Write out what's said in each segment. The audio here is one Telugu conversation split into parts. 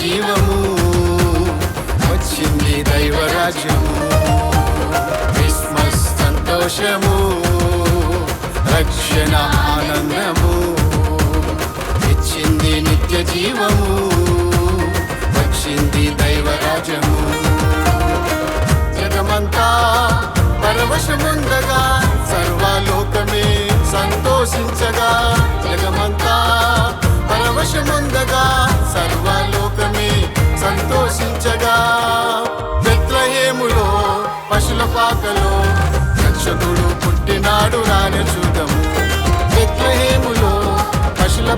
జీవము. వచ్చింది దైవరాజ్యము. క్రిస్మస్ సంతోషము. రక్షణ ఆనందము. ఇచ్చింది నిత్య జీవము. వచ్చింది దైవరాజ్యము. జగమంతా పరవశముందగా సర్వలోకమే సంతోషించగా జగమంతా పరవశముందగా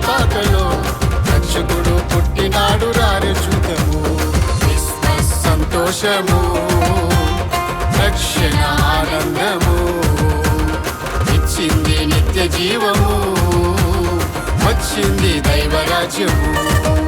పాకలో రక్షకుడు పుట్టినాడు రాని చూదము సంతోషము రక్షణ ఆనందము. ఇచ్చింది నిత్య జీవము వచ్చింది దైవరాజ్యము.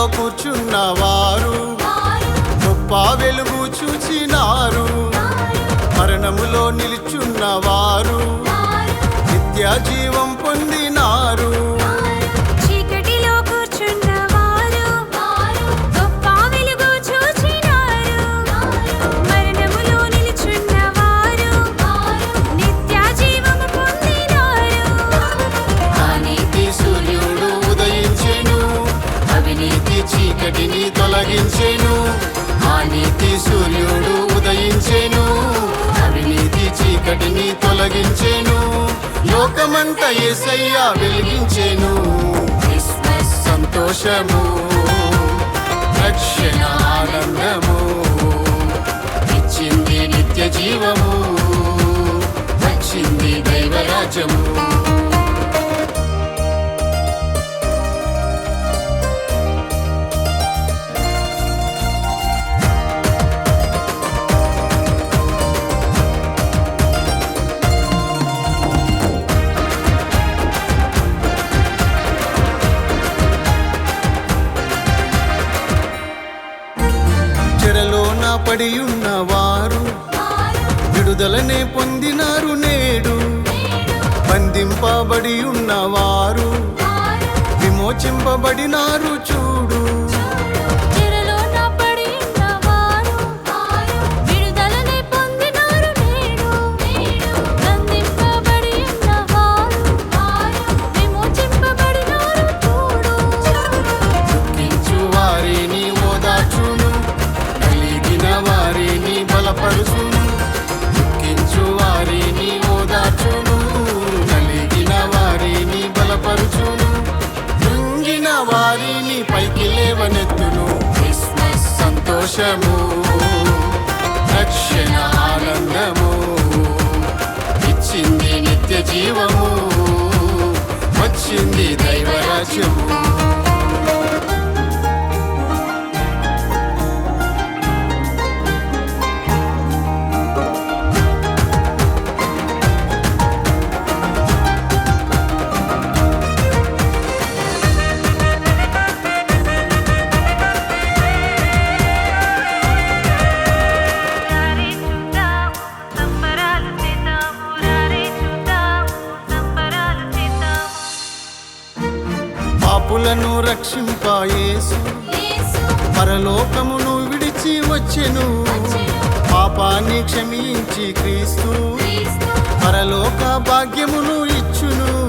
చీకటిలో కూర్చున్న వారు గొప్ప వెలుగు చూచినారు. మరణములో నిలుచున్న వారు నిత్య జీవం పొందినారు. నీతి సూర్యుడు ఉదయించేను. అవినీతి చీకటిని తొలగించేను. లోకమంత ఏసయ్యా వెలిగించేను. క్రిస్మస్ సంతోషము రక్షణ ఆనందము ఇచ్చింది నిత్య జీవము వచ్చింది దైవరాజ్యము. పడి ఉన్నవారు విడుదలనే పొందినారు నేడు. బంధింపబడి ఉన్నవారు విమోచింపబడినారు చూ సంతోషము రక్షణ ఆనందము ఇచ్చింది నిత్య జీవము వచ్చింది దైవరాజ్యము. రక్షింపాయేసు యేసు. పరలోకమును విడిచి వచ్చెను. పాపాన్ని క్షమించి క్రీస్తు. పరలోక భాగ్యమును ఇచ్చును.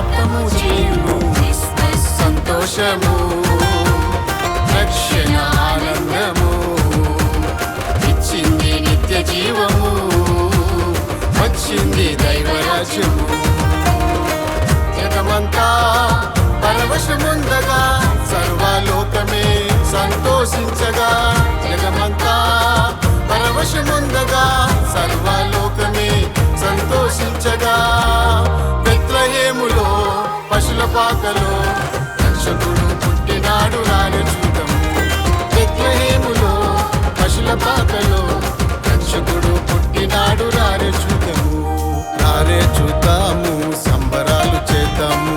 ప్రాప్తము చేయును సంతోషము రక్షణ ఆనందము. ఇచ్చింది నిత్య జీవము వచ్చింది దైవరాజ్యము. జగమంతా పరవశముందగా సర్వలోకమే సంతోషించగా. జగమంతా పరవశముందగా సర్వలోకమే సంతోషించగా. పాకలో రక్షకుడు పుట్టినాడు రాని చూడము. బెత్లహేములో పశుల పాకలో రక్షకుడు పుట్టినాడు రారే చూద్దాము. రారే చూద్దాము. సంబరాలు చేద్దాము.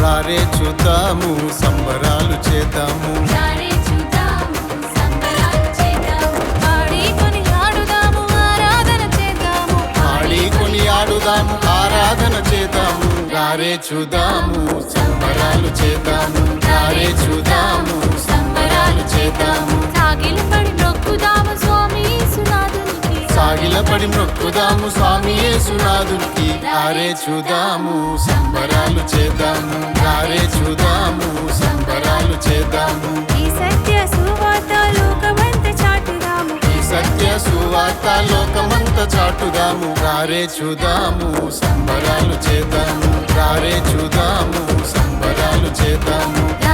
రారే చూద్దాము సంబరాలు చేద్దాము. ఆడుదాము. ఆరాధన చేద్దాము ఆరాధన చేద్దాము రారే చూద్దాము సంబరాలు చేద్దాము రారే చూద్దాము సంబరాలు చేద్దాము. సాగిలి పడి మొక్కుదాము స్వామి సునాథునికి సాగిలపడి మొక్కుదాము స్వామి యేసునాథునికి రారే చూద్దాము సంబరాలు చేద్దాము రారే చూద్దాము సంబరాలు చేద్దాము. ఈ సత్య సువార్త లోకమంత చాటుదాము. ఈ సత్య సువార్త లోకమంత చాటుదాము రారే చూదాము సంబరాలు చేద్దాము రారే చూదాము సంబరాలు చేద్దాము.